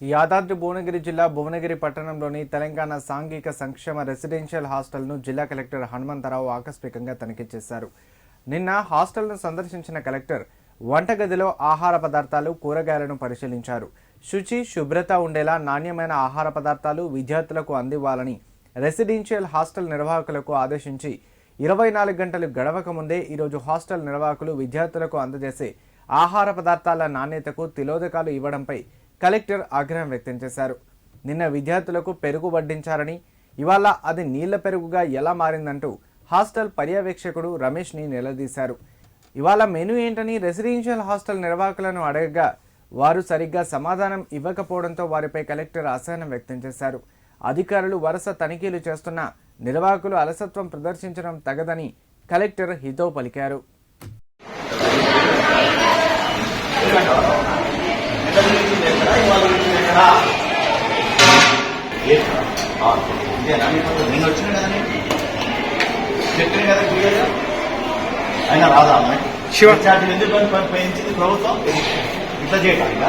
యాదాద్రి భువనగిరి జిల్లా భువనగిరి పట్టణంలోని తెలంగాణ సాంఘిక సంక్షేమ రెసిడెన్షియల్ హాస్టల్ను జిల్లా కలెక్టర్ హనుమంతరావు ఆకస్మికంగా తనిఖీ చేశారు. నిన్న హాస్టల్ను సందర్శించిన కలెక్టర్ వంటగదిలో ఆహార పదార్థాలు కూరగాయలను పరిశీలించారు. శుచి శుభ్రత ఉండేలా నాణ్యమైన ఆహార పదార్థాలు విద్యార్థులకు అందివ్వాలని రెసిడెన్షియల్ హాస్టల్ నిర్వాహకులకు ఆదేశించి ఇరవై నాలుగు గంటలు గడవక ముందే ఈరోజు హాస్టల్ నిర్వాహకులు విద్యార్థులకు అందజేసే ఆహార పదార్థాల నాణ్యతకు తిలోదకాలు ఇవ్వడంపై కలెక్టర్ ఆగ్రహం వ్యక్తం చేశారు. నిన్న విద్యార్థులకు పెరుగు వడ్డించారని ఇవాళ అది నీళ్ళ పెరుగుగా ఎలా మారిందంటూ హాస్టల్ పర్యవేక్షకుడు రమేష్ని నిలదీశారు. ఇవాళ మెనూ ఏంటని రెసిడెన్షియల్ హాస్టల్ నిర్వాహకులను అడగగా వారు సరిగ్గా సమాధానం ఇవ్వకపోవడంతో వారిపై కలెక్టర్ అసహనం వ్యక్తం చేశారు. అధికారులు వరుస తనిఖీలు చేస్తున్న నిర్వాహకులు అలసత్వం ప్రదర్శించడం తగదని కలెక్టర్ హితో పలికారు. నేను వచ్చిన కదా చెప్పిన కదా క్లియర్గా? అయినా రాదా అమ్మాయి? శివ. ఛార్జీలు ఎందుకు పెంచింది ప్రభుత్వం? ఇంత చేయడానికి